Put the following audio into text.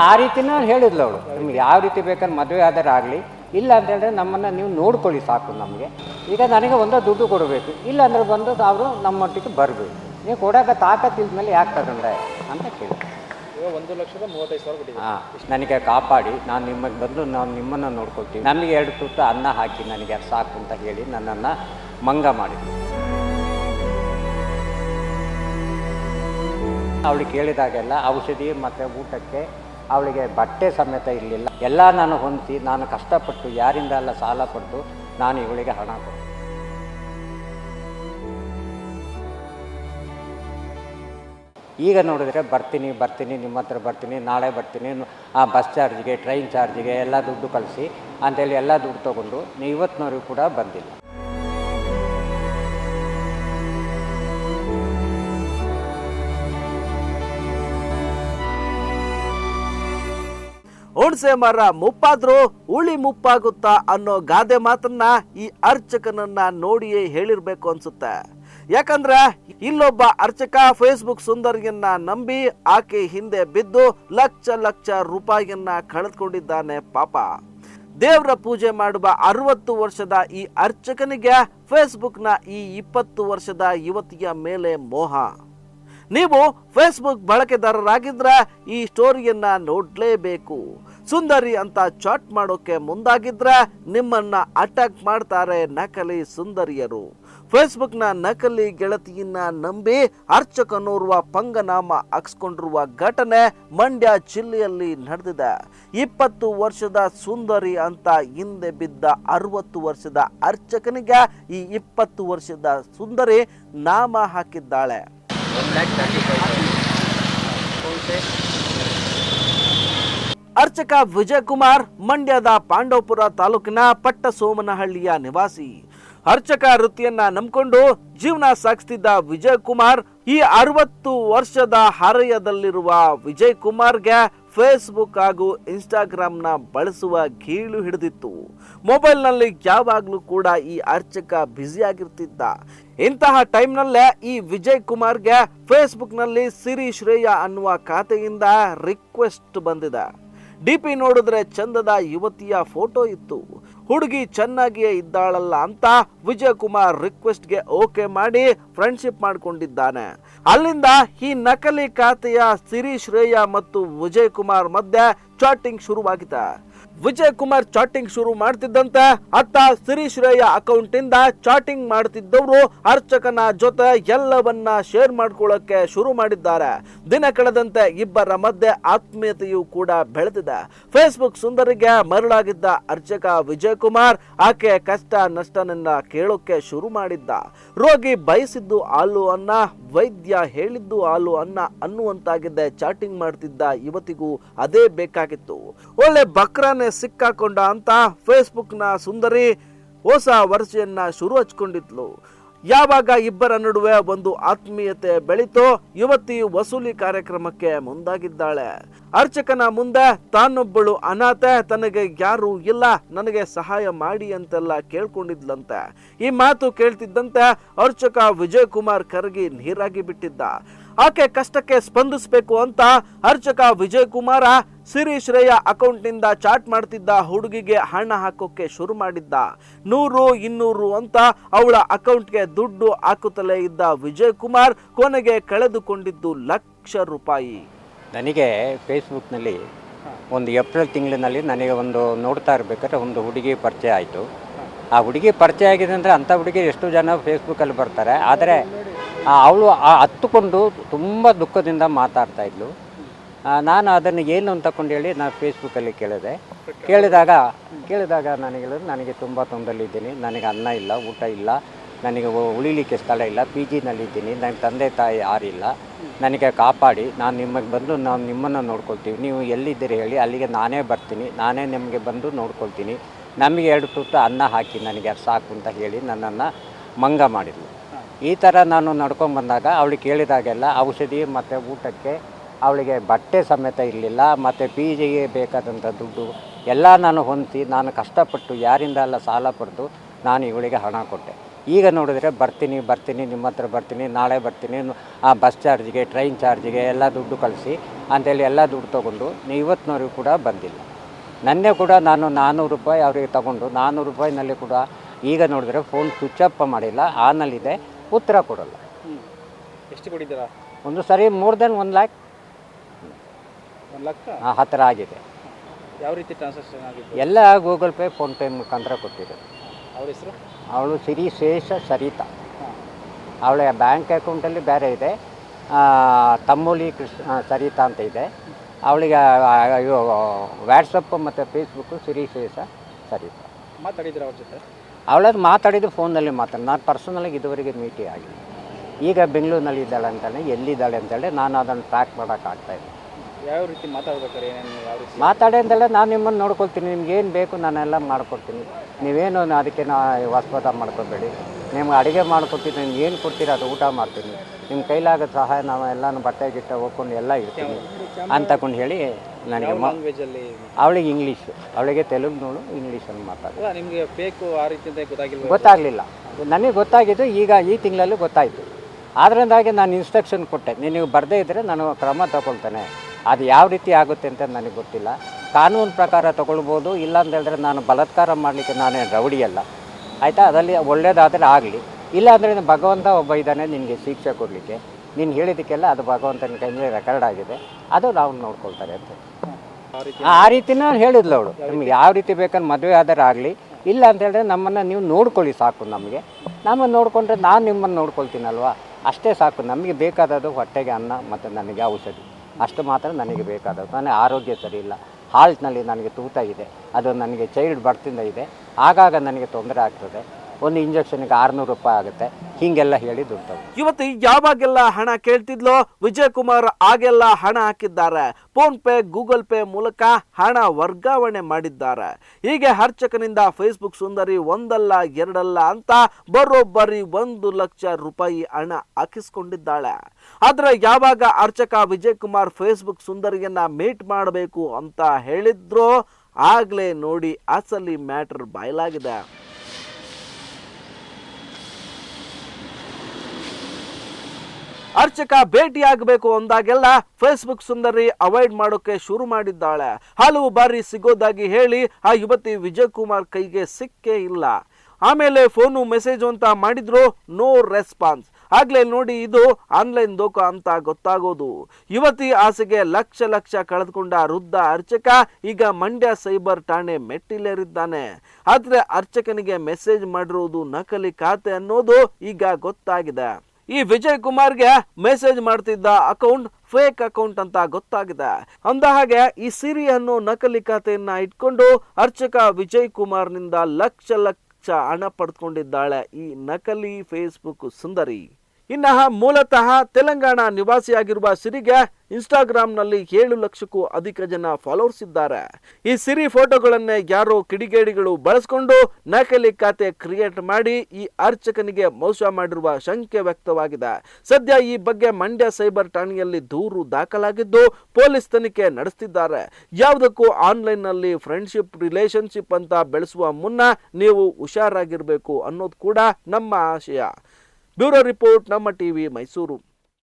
ಆ ರೀತಿನ ಹೇಳಿದ್ಲು ಅವಳು. ನಿಮ್ಗೆ ಯಾವ ರೀತಿ ಬೇಕಾದ್ರೆ ಮದುವೆ ಆದರೆ ಆಗಲಿ ಇಲ್ಲ ಅಂತೇಳಿದ್ರೆ ನಮ್ಮನ್ನು ನೀವು ನೋಡ್ಕೊಳ್ಳಿ ಸಾಕು ನಮಗೆ. ಈಗ ನನಗೆ ಒಂದು ದುಡ್ಡು ಕೊಡಬೇಕು ಇಲ್ಲ ಅಂದ್ರೆ ಬಂದು ಅವರು ನಮ್ಮೊಟ್ಟಿಗೆ ಬರಬೇಕು. ನೀವು ಕೊಡೋಕೆ ತಾಕತ್ತಿದ ಮೇಲೆ ಯಾಕೆ ತಗೊಂಡೆ ಅಂತ ಕೇಳಿ. ಒಂದು ಲಕ್ಷದ ಮೂವತ್ತೈದು ಸಾವಿರ ಹಾಂ ನನಗೆ ಕಾಪಾಡಿ ನಾನು ನಿಮಗೆ ಬಂದು ನಾನು ನಿಮ್ಮನ್ನು ನೋಡ್ಕೊಳ್ತೀನಿ. ನನಗೆ ಎರಡು ತುತ್ತು ಅನ್ನ ಹಾಕಿ ನನಗೆ ಅದು ಸಾಕು ಅಂತ ಹೇಳಿ ನನ್ನನ್ನು ಮಂಗ ಮಾಡಿದ್ರು. ಅವಳು ಕೇಳಿದಾಗೆಲ್ಲ ಔಷಧಿ ಮತ್ತು ಊಟಕ್ಕೆ ಅವಳಿಗೆ ಬಟ್ಟೆ ಸಮೇತ ಇರಲಿಲ್ಲ. ಎಲ್ಲ ನಾನು ಹೊಂದಿ ನಾನು ಕಷ್ಟಪಟ್ಟು ಯಾರಿಂದ ಎಲ್ಲ ಸಾಲ ಪಡೆದು ನಾನು ಇವಳಿಗೆ ಹಣ ಕೊಡ್ತೀನಿ ಈಗ ನೋಡಿದ್ರೆ ಬರ್ತೀನಿ ಬರ್ತೀನಿ, ನಿಮ್ಮ ಹತ್ರ ಬರ್ತೀನಿ, ನಾಳೆ ಬರ್ತೀನಿ, ಆ ಬಸ್ ಚಾರ್ಜ್ಗೆ, ಟ್ರೈನ್ ಚಾರ್ಜ್ಗೆ ಎಲ್ಲ ದುಡ್ಡು ಕಳಿಸಿ ಅಂತೇಳಿ ಎಲ್ಲ ದುಡ್ಡು ತೊಗೊಂಡು ನೀವು ಇವತ್ತಿನವರೆಗೂ ಕೂಡ ಬಂದಿಲ್ಲ. ಹುಣ್ಸೆ ಮರ ಮುಪ್ಪಾದ್ರೂ ಉಳಿ ಮುಪ್ಪಾಗುತ್ತಾ ಅನ್ನೋ ಗಾದೆ ಮಾತನ್ನ ಈ ಅರ್ಚಕನನ್ನ ನೋಡಿಯೇ ಹೇಳಿರ್ಬೇಕು ಅನ್ಸುತ್ತೆ. ಯಾಕಂದ್ರೆ ಇಲ್ಲೊಬ್ಬ ಅರ್ಚಕ ಫೇಸ್ಬುಕ್ ಸುಂದರಿಯನ್ನ ನಂಬಿ ಆಕೆ ಹಿಂದೆ ಬಿದ್ದು ಲಕ್ಷ ಲಕ್ಷ ರೂಪಾಯಿಯನ್ನ ಕಳೆದುಕೊಂಡಿದ್ದಾನೆ ಪಾಪ. ದೇವರ ಪೂಜೆ ಮಾಡುವ ಅರವತ್ತು ವರ್ಷದ ಈ ಅರ್ಚಕನಿಗೆ ಫೇಸ್ಬುಕ್ನ ಈ ಇಪ್ಪತ್ತು ವರ್ಷದ ಯುವತಿಯ ಮೇಲೆ ಮೋಹ. ನೀವು ಫೇಸ್ಬುಕ್ ಬಳಕೆದಾರರಾಗಿದ್ರೆ ಈ ಸ್ಟೋರಿಯನ್ನ ನೋಡಲೇಬೇಕು. ಸುಂದರಿ ಅಂತ ಚಾಟ್ ಮಾಡೋಕೆ ಮುಂದಾಗಿದ್ರೆ ನಿಮ್ಮನ್ನ ಅಟ್ಯಾಕ್ ಮಾಡ್ತಾರೆ ನಕಲಿ ಸುಂದರಿಯರು. ಫೇಸ್ಬುಕ್ನ ನಕಲಿ ಗೆಳತಿಯನ್ನ ನಂಬಿ ಅರ್ಚಕನೋರ್ವ ಪಂಗನಾಮ ಹಾಕ್ಸ್ಕೊಂಡಿರುವ ಘಟನೆ ಮಂಡ್ಯ ಜಿಲ್ಲೆಯಲ್ಲಿ ನಡೆದಿದೆ. ಇಪ್ಪತ್ತು ವರ್ಷದ ಸುಂದರಿ ಅಂತ ಹಿಂದೆ ಬಿದ್ದ ಅರವತ್ತು ವರ್ಷದ ಅರ್ಚಕನಿಗೆ ಈ ಇಪ್ಪತ್ತು ವರ್ಷದ ಸುಂದರಿ ನಾಮ ಹಾಕಿದ್ದಾಳೆ. ಅರ್ಚಕ ವಿಜಯಕುಮಾರ್ ಮಂಡ್ಯದ ಪಾಂಡವಪುರ ತಾಲೂಕಿನ ಪಟ್ಟಸೋಮನಹಳ್ಳಿಯ ನಿವಾಸಿ. ಅರ್ಚಕ ವೃತ್ತಿಯನ್ನ ನಂಬಿಕೊಂಡು ಜೀವನ ಸಾಗಿಸ್ತಿದ್ದ ವಿಜಯ್ ಕುಮಾರ್ ಈ ಅರವತ್ತು ವರ್ಷದ ಹರೆಯದಲ್ಲಿರುವ ವಿಜಯ್ ಕುಮಾರ್ಗೆ ಫೇಸ್ಬುಕ್ ಹಾಗೂ ಇನ್ಸ್ಟಾಗ್ರಾಮ್ನ ಬಳಸುವ ಗೀಳು ಹಿಡಿದಿತ್ತು. ಮೊಬೈಲ್ನಲ್ಲಿ ಯಾವಾಗಲೂ ಕೂಡ ಈ ಅರ್ಚಕ ಬ್ಯುಸಿಯಾಗಿರ್ತಿದ್ದ ಇಂತಹ ಟೈಮ್ನಲ್ಲೇ ಈ ವಿಜಯ್ ಕುಮಾರ್ಗೆ ಫೇಸ್ಬುಕ್ನಲ್ಲಿ ಸಿರಿ ಶ್ರೇಯ ಅನ್ನುವ ಖಾತೆಯಿಂದ ರಿಕ್ವೆಸ್ಟ್ ಬಂದಿದೆ. ಡಿ ಪಿ ನೋಡಿದ್ರೆ ಚಂದದ ಯುವತಿಯ ಫೋಟೋ ಇತ್ತು. ಹುಡುಗಿ ಚೆನ್ನಾಗಿಯೇ ಇದ್ದಾಳಲ್ಲ ಅಂತ ವಿಜಯ್ ಕುಮಾರ್ ರಿಕ್ವೆಸ್ಟ್ಗೆ ಓಕೆ ಮಾಡಿ ಫ್ರೆಂಡ್ಶಿಪ್ ಮಾಡಿಕೊಂಡಿದ್ದಾನೆ. ಅಲ್ಲಿಂದ ಈ ನಕಲಿ ಖಾತೆಯ ಸಿರಿ ಶ್ರೇಯ ಮತ್ತು ವಿಜಯ್ ಕುಮಾರ್ ಮಧ್ಯೆ ಚಾಟಿಂಗ್ ಶುರುವಾಗಿದೆ. ವಿಜಯ್ ಕುಮಾರ್ ಚಾಟಿಂಗ್ ಶುರು ಮಾಡ್ತಿದ್ದಂತೆ ಅತ್ತ ಸಿರಿ ಶ್ರೇಯ ಅಕೌಂಟ್ ಇಂದ ಚಾಟಿಂಗ್ ಮಾಡ್ತಿದ್ದವರು ಅರ್ಚಕನ ಜೊತೆ ಎಲ್ಲವನ್ನ ಶೇರ್ ಮಾಡ್ಕೊಳ್ಳಕ್ಕೆ ಶುರು ಮಾಡಿದ್ದಾರೆ. ದಿನ ಕಳೆದಂತೆ ಇಬ್ಬರ ಮಧ್ಯೆ ಆತ್ಮೀಯತೆಯು ಕೂಡ ಬೆಳೆದಿದೆ. ಫೇಸ್ಬುಕ್ ಸುಂದರಿಗೆ ಮರಳಾಗಿದ್ದ ಅರ್ಚಕ ವಿಜಯ್ ಕುಮಾರ್ ಆಕೆ ಕಷ್ಟ ನಷ್ಟನನ್ನ ಕೇಳೋಕೆ ಶುರು ಮಾಡಿದ್ದ. ರೋಗಿ ಬಯಸಿದ್ದು ಹಾಲು ಅನ್ನ ವೈದ್ಯ ಹೇಳಿದ್ದು ಹಾಲು ಅನ್ನ ಅನ್ನುವಂತಾಗಿದ್ದ ಚಾಟಿಂಗ್ ಮಾಡ್ತಿದ್ದ ಇವತ್ತಿಗೂ ಅದೇ ಬೇಕಾಗಿತ್ತು. ಒಳ್ಳೆ ಬಕ್ರಾನೆ ಸಿಕ್ಕಾಕೊಂಡ ಅಂತ ಫೇಸ್ಬುಕ್ನ ಸುಂದರಿ ಹೊಸ ವರ್ಷಯನ್ನ ಶುರು ಹಚ್ಕೊಂಡಿದ್ಲು. ಯಾವಾಗ ಇಬ್ಬರ ನಡುವೆ ಒಂದು ಆತ್ಮೀಯತೆ ಬೆಳೀತೋ ಯುವತಿ ವಸೂಲಿ ಕಾರ್ಯಕ್ರಮಕ್ಕೆ ಮುಂದಾಗಿದ್ದಾಳೆ. ಅರ್ಚಕನ ಮುಂದೆ ತಾನೊಬ್ಬಳು ಅನಾಥೆ, ತನಗೆ ಯಾರು ಇಲ್ಲ, ನನಗೆ ಸಹಾಯ ಮಾಡಿ ಅಂತೆಲ್ಲ ಕೇಳ್ಕೊಂಡಿದ್ಲಂತೆ. ಈ ಮಾತು ಕೇಳ್ತಿದ್ದಂತೆ ಅರ್ಚಕ ವಿಜಯ್ ಕುಮಾರ್ ಕರಗಿ ನೀರಾಗಿ ಬಿಟ್ಟಿದ್ದ. ಆಕೆ ಕಷ್ಟಕ್ಕೆ ಸ್ಪಂದಿಸಬೇಕು ಅಂತ ಅರ್ಚಕ ವಿಜಯ್ ಕುಮಾರ ಸಿರಿ ಶ್ರೇಯ ಅಕೌಂಟ್ನಿಂದ ಚಾಟ್ ಮಾಡ್ತಿದ್ದ ಹುಡುಗಿಗೆ ಹಣ ಹಾಕೋಕೆ ಶುರು ಮಾಡಿದ್ದ. ನೂರು, ಇನ್ನೂರು ಅಂತ ಅವಳ ಅಕೌಂಟ್ಗೆ ದುಡ್ಡು ಹಾಕುತ್ತಲೇ ಇದ್ದ ವಿಜಯ್ ಕುಮಾರ್ ಕೊನೆಗೆ ಕಳೆದುಕೊಂಡಿದ್ದು ಲಕ್ಷ ರೂಪಾಯಿ. ನನಗೆ ಫೇಸ್ಬುಕ್ನಲ್ಲಿ ಒಂದು ಏಪ್ರಿಲ್ ತಿಂಗಳಿನಲ್ಲಿ ನನಗೆ ಒಂದು ನೋಡ್ತಾ ಇರಬೇಕಾದ್ರೆ ಒಂದು ಹುಡುಗಿ ಪರಿಚಯ ಆಯಿತು. ಆ ಹುಡುಗಿ ಪರಿಚಯ ಆಗಿದೆ ಅಂದರೆ ಅಂಥ ಹುಡುಗಿ ಎಷ್ಟು ಜನ ಫೇಸ್ಬುಕ್ಕಲ್ಲಿ ಬರ್ತಾರೆ. ಆದರೆ ಅವಳು ಹತ್ತುಕೊಂಡು ತುಂಬ ದುಃಖದಿಂದ ಮಾತಾಡ್ತಾ ಇದ್ಲು. ನಾನು ಅದನ್ನು ಏನು ಅಂತ ತಕೊಂಡು ಹೇಳಿ ನಾನು ಫೇಸ್ಬುಕ್ಕಲ್ಲಿ ಕೇಳಿದೆ. ಕೇಳಿದಾಗ ಕೇಳಿದಾಗ ನನಗೆ ಹೇಳಿದ್ರು ನನಗೆ ತುಂಬ ತೊಂದರೆಲಿದ್ದೀನಿ. ನನಗೆ ಅನ್ನ ಇಲ್ಲ, ಊಟ ಇಲ್ಲ. ನನಗೆ ಉಳಿಲಿಕ್ಕೆ ಸ್ಥಳ ಇಲ್ಲ. ಪಿ ಜಿನಲ್ಲಿದ್ದೀನಿ ನನ್ನ ತಂದೆ ತಾಯಿ ಯಾರಿಲ್ಲ ನನಗೆ ಕಾಪಾಡಿ, ನಾನು ನಿಮಗೆ ಬಂದು ನಾವು ನಿಮ್ಮನ್ನು ನೋಡ್ಕೊಳ್ತೀವಿ. ನೀವು ಎಲ್ಲಿದ್ದೀರಿ ಹೇಳಿ, ಅಲ್ಲಿಗೆ ನಾನೇ ಬರ್ತೀನಿ, ನಾನೇ ನಿಮಗೆ ಬಂದು ನೋಡ್ಕೊಳ್ತೀನಿ. ನಮಗೆ ಎರಡು ತುತ್ತು ಅನ್ನ ಹಾಕಿ ನನಗೆ ಸಾಕು ಅಂತ ಹೇಳಿ ನನ್ನನ್ನು ಮಂಗ ಮಾಡಿದ್ಲು. ಈ ಥರ ನಾನು ನಡ್ಕೊಂಡು ಬಂದಾಗ ಅವಳು ಕೇಳಿದಾಗೆಲ್ಲ ಔಷಧಿ ಮತ್ತು ಊಟಕ್ಕೆ ಅವಳಿಗೆ ಬಟ್ಟೆ ಸಮೇತ ಇರಲಿಲ್ಲ, ಮತ್ತು ಪಿ ಜಿಗೆ ಬೇಕಾದಂಥ ದುಡ್ಡು ಎಲ್ಲ ನಾನು ಹೊಂದಿ ನಾನು ಕಷ್ಟಪಟ್ಟು ಯಾರಿಂದ ಎಲ್ಲ ಸಾಲ ಪಡೆದು ನಾನು ಇವಳಿಗೆ ಹಣ ಕೊಟ್ಟೆ. ಈಗ ನೋಡಿದ್ರೆ ಬರ್ತೀನಿ ಬರ್ತೀನಿ ನಿಮ್ಮ ಹತ್ರ ಬರ್ತೀನಿ ನಾಳೆ ಬರ್ತೀನಿ ಆ ಬಸ್ ಚಾರ್ಜ್ಗೆ ಟ್ರೈನ್ ಚಾರ್ಜ್ಗೆ ಎಲ್ಲ ದುಡ್ಡು ಕಳಿಸಿ ಅಂತೇಳಿ ಎಲ್ಲ ದುಡ್ಡು ತೊಗೊಂಡು ನೀವು ಇವತ್ತಿನವರೆಗೂ ಕೂಡ ಬಂದಿಲ್ಲ. ನನ್ನೇ ಕೂಡ ನಾನು ನಾನ್ನೂರು ರೂಪಾಯಿ ಅವರಿಗೆ ತಗೊಂಡು ನಾನ್ನೂರು ರೂಪಾಯಿನಲ್ಲಿ ಕೂಡ ಈಗ ನೋಡಿದ್ರೆ ಫೋನ್ ಸ್ವಿಚ್ ಅಪ್ ಮಾಡಿಲ್ಲ ಆನಲ್ಲಿದೆ ಉತ್ತರ ಕೊಡಲ್ಲ. ಎಷ್ಟು ಕೊಟ್ಟಿದ್ದೀರಾ? ಒಂದು ಸರಿ more than one lakh one ಹಾಂ ಆ ಹತ್ತಿರ ಆಗಿದೆ. ಯಾವ ರೀತಿ ಟ್ರಾನ್ಸಾಕ್ಷನ್ ಆಗಿದೆ ಎಲ್ಲ ಗೂಗಲ್ ಪೇ ಫೋನ್ಪೇ ಮುಖಾಂತರ ಕೊಟ್ಟಿದ್ದಾರೆ. ಅವ್ರ ಹೆಸರು? ಅವಳು ಸಿರಿ ಶೇಷ ಸರಿತಾ ಅವಳ ಬ್ಯಾಂಕ್ ಅಕೌಂಟಲ್ಲಿ ಬೇರೆ ಇದೆ. ತಮ್ಮೂಲಿ ಕೃಷ್ಣ ಸರಿತಾ ಅಂತ ಇದೆ. ಅವಳಿಗೆ ವ್ಯಾಟ್ಸಪ್ಪು ವ್ಯಾಟ್ಸಪ್ ಮತ್ತು ಫೇಸ್ಬುಕ್ಕು ಸಿರಿ ಶೇಷ ಸರಿತಾ ಮಾತಾಡಿದ್ರೆ ಅವ್ರ ಜೊತೆ? ಅವಳದು ಮಾತಾಡಿದ್ದು ಫೋನಲ್ಲಿ ಮಾತಾಡಿ ನಾನು ಪರ್ಸನಲಾಗಿ ಇದುವರೆಗೆ ಮೀಟಿ ಆಗಿಲ್ಲ. ಈಗ ಬೆಂಗಳೂರಿನಲ್ಲಿ ಇದ್ದಾಳೆ ಅಂತಾನೆ ಎಲ್ಲಿದ್ದಾಳೆ ಅಂತೇಳಿ ನಾನು ಅದನ್ನು ಟ್ರ್ಯಾಕ್ ಮಾಡೋಕ್ಕಾಗ್ತಾಯಿಲ್ಲ ಯಾವ ರೀತಿ ಮಾತಾಡ್ಬೇಕಾರೆ ಮಾತಾಡಿ ಅಂತೇಳಿ ನಾನು ನಿಮ್ಮನ್ನು ನೋಡ್ಕೊಳ್ತೀನಿ. ನಿಮ್ಗೆ ಏನು ಬೇಕು ನಾನೆಲ್ಲ ಮಾಡ್ಕೊಡ್ತೀನಿ. ನೀವೇನು ಅದಕ್ಕೆ ನಾ ವಾಸ್ಪದ ಮಾಡ್ಕೋಬೇಡಿ. ನಿಮ್ಗೆ ಅಡುಗೆ ಮಾಡ್ಕೊಡ್ತೀನಿ ನಿಮ್ಗೆ ಏನು ಕೊಡ್ತೀರ ಅದು ಊಟ ಮಾಡ್ತೀನಿ. ನಿಮ್ಮ ಕೈಲಾಗ ಸಹಾಯ ನಾವು ಎಲ್ಲನೂ ಬಟ್ಟೆ ಗಿಟ್ಟ ಹೋಗ್ಕೊಂಡು ಎಲ್ಲ ಇರ್ತೀನಿ ಅಂತಕೊಂಡು ಹೇಳಿ ನನಗೆ ಲ್ಯಾಂಗ್ವೇಜಲ್ಲಿ ಅವಳಿಗೆ ಇಂಗ್ಲೀಷು ಅವಳಿಗೆ ತೆಲುಗು ನೋಡು ಇಂಗ್ಲೀಷನ್ನು ಮಾತಾಡಿ ನಿಮಗೆ ಬೇಕು ಆ ರೀತಿ ಗೊತ್ತಾಗಲಿಲ್ಲ. ನನಗೆ ಗೊತ್ತಾಗಿದ್ದು ಈಗ ಈ ತಿಂಗಳಲ್ಲಿ ಗೊತ್ತಾಯಿತು. ಆದ್ರಿಂದಾಗಿ ನಾನು ಇನ್ಸ್ಟ್ರಕ್ಷನ್ ಕೊಟ್ಟೆ. ನೀವು ಬರದೇ ಇದ್ದರೆ ನಾನು ಕ್ರಮ ತಗೊಳ್ತೇನೆ. ಅದು ಯಾವ ರೀತಿ ಆಗುತ್ತೆ ಅಂತ ನನಗೆ ಗೊತ್ತಿಲ್ಲ. ಕಾನೂನು ಪ್ರಕಾರ ತಗೊಳ್ಬೋದು ಇಲ್ಲ ಅಂತ ಹೇಳಿದ್ರೆ ನಾನು ಬಲತ್ಕಾರ ಮಾಡಲಿಕ್ಕೆ ನಾನೇನು ರೌಡಿಯಲ್ಲ ಆಯಿತಾ? ಅದರಲ್ಲಿ ಒಳ್ಳೆಯದಾದರೆ ಆಗಲಿ. ಇಲ್ಲ ಅಂದರೆ ಭಗವಂತ ಒಬ್ಬ ಇದ್ದಾನೆ, ನಿನಗೆ ಶಿಕ್ಷೆ ಕೊಡಲಿಕ್ಕೆ. ನೀನು ಹೇಳಿದ್ದಕ್ಕೆಲ್ಲ ಅದು ಭಗವಂತನ ಕೈಯಲ್ಲಿ ರೆಕಾರ್ಡ್ ಆಗಿದೆ. ಅದು ನಾವು ನೋಡ್ಕೊಳ್ತಾರೆ ಅಂತ. ಆ ರೀತಿ ರೀತಿನ ಹೇಳಿದ್ಲು ಅವಳು. ನಿಮ್ಗೆ ಯಾವ ರೀತಿ ಬೇಕಂದ್ರೆ ಮದುವೆ ಆದರೆ ಆಗಲಿ. ಇಲ್ಲ ಅಂತ ಹೇಳಿದ್ರೆ ನಮ್ಮನ್ನು ನೀವು ನೋಡ್ಕೊಳ್ಳಿ ಸಾಕು ನಮಗೆ. ನಮ್ಮನ್ನು ನೋಡಿಕೊಂಡ್ರೆ ನಾನು ನಿಮ್ಮನ್ನು ನೋಡ್ಕೊಳ್ತೀನಲ್ವಾ? ಅಷ್ಟೇ ಸಾಕು. ನಮಗೆ ಬೇಕಾದದ್ದು ಹೊಟ್ಟೆಗೆ ಅನ್ನ ಮತ್ತು ನನಗೆ ಔಷಧಿ. ಅಷ್ಟು ಮಾತ್ರ ನನಗೆ ಬೇಕಾದದ್ದು. ನನಗೆ ಆರೋಗ್ಯ ಸರಿ ಇಲ್ಲ. ಹಾಲ್ಟ್ನಲ್ಲಿ ನನಗೆ ತೂತ ಇದೆ. ಅದು ನನಗೆ ಚೈಲ್ಡ್ ಬರ್ತಿಂದ ಇದೆ. ಆಗಾಗ ನನಗೆ ತೊಂದರೆ ಆಗ್ತದೆ. ಒಂದು ಇಂಜೆಕ್ಷನ್ಗೆ ಆರುನೂರು ರೂಪಾಯಿ ಆಗುತ್ತೆ. ಹೀಗೆಲ್ಲ ಹೇಳಿ ದುಡ್ಡು ಇವತ್ತು ಯಾವಾಗೆಲ್ಲ ಹಣ ಕೇಳ್ತಿದ್ಲೋ ವಿಜಯ್ ಕುಮಾರ್ ಆಗೆಲ್ಲ ಹಣ ಹಾಕಿದ್ದಾರೆ. ಫೋನ್ ಪೇ, ಗೂಗಲ್ ಪೇ ಮೂಲಕ ಹಣ ವರ್ಗಾವಣೆ ಮಾಡಿದ್ದಾರೆ. ಹೀಗೆ ಅರ್ಚಕನಿಂದ ಫೇಸ್ಬುಕ್ ಸುಂದರಿ ಒಂದಲ್ಲ, ಎರಡಲ್ಲ ಅಂತ ಬರೋಬ್ಬರಿ ಒಂದು ಲಕ್ಷ ರೂಪಾಯಿ ಹಣ ಹಾಕಿಸ್ಕೊಂಡಿದ್ದಾಳೆ. ಆದ್ರೆ ಯಾವಾಗ ಅರ್ಚಕ ವಿಜಯ್ ಕುಮಾರ್ ಫೇಸ್ಬುಕ್ ಸುಂದರಿಯನ್ನ ಮೀಟ್ ಮಾಡಬೇಕು ಅಂತ ಹೇಳಿದ್ರು ಆಗ್ಲೇ ನೋಡಿ ಅಸಲಿ ಮ್ಯಾಟರ್ ಬಯಲಾಗಿದೆ. ಅರ್ಚಕ ಭೇಟಿಯಾಗಬೇಕು ಅಂದಾಗೆಲ್ಲ ಫೇಸ್ಬುಕ್ ಸುಂದರಿ ಅವಾಯ್ಡ್ ಮಾಡೋಕೆ ಶುರು ಮಾಡಿದ್ದಾಳೆ. ಹಲವು ಬಾರಿ ಸಿಗೋದಾಗಿ ಹೇಳಿ ಆ ಯುವತಿ ವಿಜಯ್ ಕುಮಾರ್ ಕೈಗೆ ಸಿಕ್ಕೇ ಇಲ್ಲ. ಆಮೇಲೆ ಫೋನು ಮೆಸೇಜ್ ಅಂತ ಮಾಡಿದ್ರು ನೋ ರೆಸ್ಪಾನ್ಸ್ ಆಗ್ಲೇ ನೋಡಿ ಇದು ಆನ್ಲೈನ್ ದೋಖ ಅಂತ ಗೊತ್ತಾಗೋದು. ಯುವತಿ ಆಸೆಗೆ ಲಕ್ಷ ಲಕ್ಷ ಕಳೆದುಕೊಂಡ ವೃದ್ಧ ಅರ್ಚಕ ಈಗ ಮಂಡ್ಯ ಸೈಬರ್ ಠಾಣೆ ಮೆಟ್ಟಿಲೇರಿದ್ದಾನೆ. ಆದ್ರೆ ಅರ್ಚಕನಿಗೆ ಮೆಸೇಜ್ ಮಾಡಿರುವುದು ನಕಲಿ ಖಾತೆ ಅನ್ನೋದು ಈಗ ಗೊತ್ತಾಗಿದೆ. ಈ ವಿಜಯ್ ಕುಮಾರ್ಗೆ ಮೆಸೇಜ್ ಮಾಡ್ತಿದ್ದ ಅಕೌಂಟ್ ಫೇಕ್ ಅಕೌಂಟ್ ಅಂತ ಗೊತ್ತಾಗಿದೆ. ಅಂದ ಹಾಗೆ ಈ ಸಿರಿ ಅನ್ನೋ ನಕಲಿ ಖಾತೆಯನ್ನ ಇಟ್ಕೊಂಡು ಅರ್ಚಕ ವಿಜಯ್ ಕುಮಾರ್ನಿಂದ ಲಕ್ಷ ಲಕ್ಷ ಹಣ ಪಡ್ಕೊಂಡಿದ್ದಾಳೆ ಈ ನಕಲಿ ಫೇಸ್ಬುಕ್ ಸುಂದರಿ. ಇನ್ನ ಮೂಲತಃ ತೆಲಂಗಾಣ ನಿವಾಸಿಯಾಗಿರುವ ಸಿರಿಗೆ ಇನ್ಸ್ಟಾಗ್ರಾಂನಲ್ಲಿ ಏಳು ಲಕ್ಷಕ್ಕೂ ಅಧಿಕ ಜನ ಫಾಲೋವರ್ಸ್ ಇದ್ದಾರೆ. ಈ ಸಿರಿ ಫೋಟೋಗಳನ್ನೇ ಯಾರೋ ಕಿಡಿಗೇಡಿಗಳು ಬಳಸ್ಕೊಂಡು ನಕಲಿ ಖಾತೆ ಕ್ರಿಯೇಟ್ ಮಾಡಿ ಈ ಅರ್ಚಕನಿಗೆ ಮೋಸ ಮಾಡಿರುವ ಶಂಕೆ ವ್ಯಕ್ತವಾಗಿದೆ. ಸದ್ಯ ಈ ಬಗ್ಗೆ ಮಂಡ್ಯ ಸೈಬರ್ ಠಾಣೆಯಲ್ಲಿ ದೂರು ದಾಖಲಾಗಿದ್ದು ಪೊಲೀಸ್ ತನಿಖೆ ನಡೆಸ್ತಿದ್ದಾರೆ. ಯಾವುದಕ್ಕೂ ಆನ್ಲೈನ್ನಲ್ಲಿ ಫ್ರೆಂಡ್ಶಿಪ್ ರಿಲೇಶನ್ಶಿಪ್ ಅಂತ ಬೆಳೆಸುವ ಮುನ್ನ ನೀವು ಹುಷಾರಾಗಿರಬೇಕು ಅನ್ನೋದು ಕೂಡ ನಮ್ಮ ಆಶಯ. ಬ್ಯೂರೋ ರಿಪೋರ್ಟ್ ನಮ್ಮ ಟಿವಿ ಮೈಸೂರು.